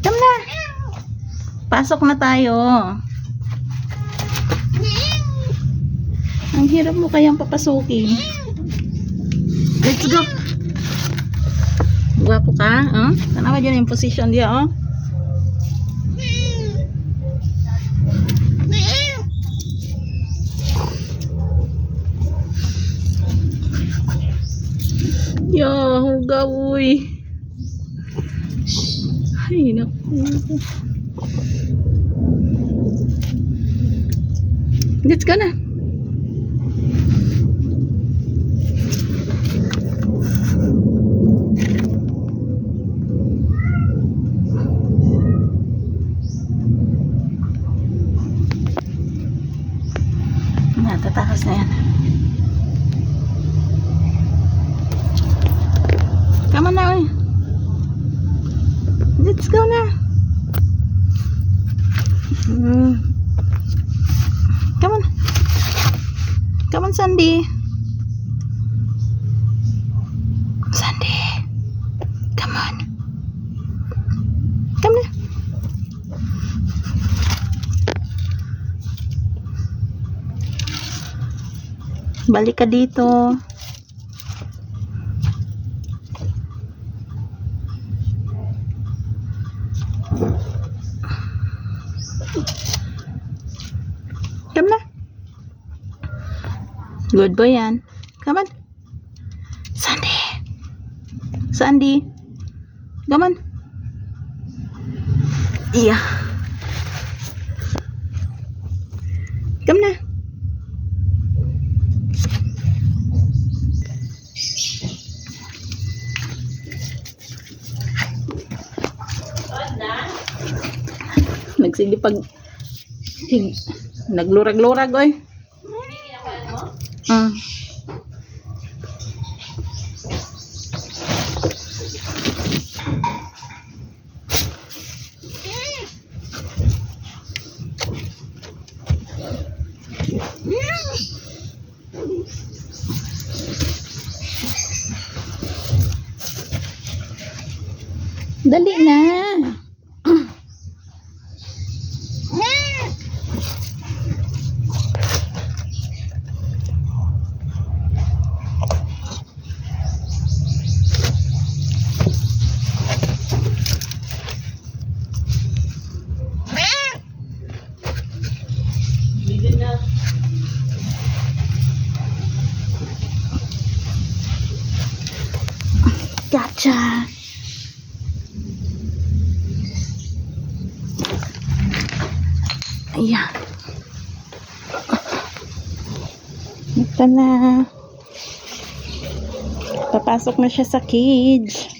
Come na. Pasok na tayo. Ang hirap mo kayang papasukin. Let's go. Gwapo ka, oh. Huh? Tanawa dyan yung position dia, oh. Yahuga, uy. Ay, naku. Let's go na. Natatakas na yan. On na, uy. Let's go na. Mm. Come on. Come on, Sandy. Sandy. Come on. Come na. Balik ka dito. Come na. Good boy yan. Come on. Sandy. Sandy. Come on. Yeah. Come na. Nagsilipag. Hig. Naglurag-lurag, oy. Mm. Dali na. Gotcha. Ayan. Ito na. Papasok na siya sa cage.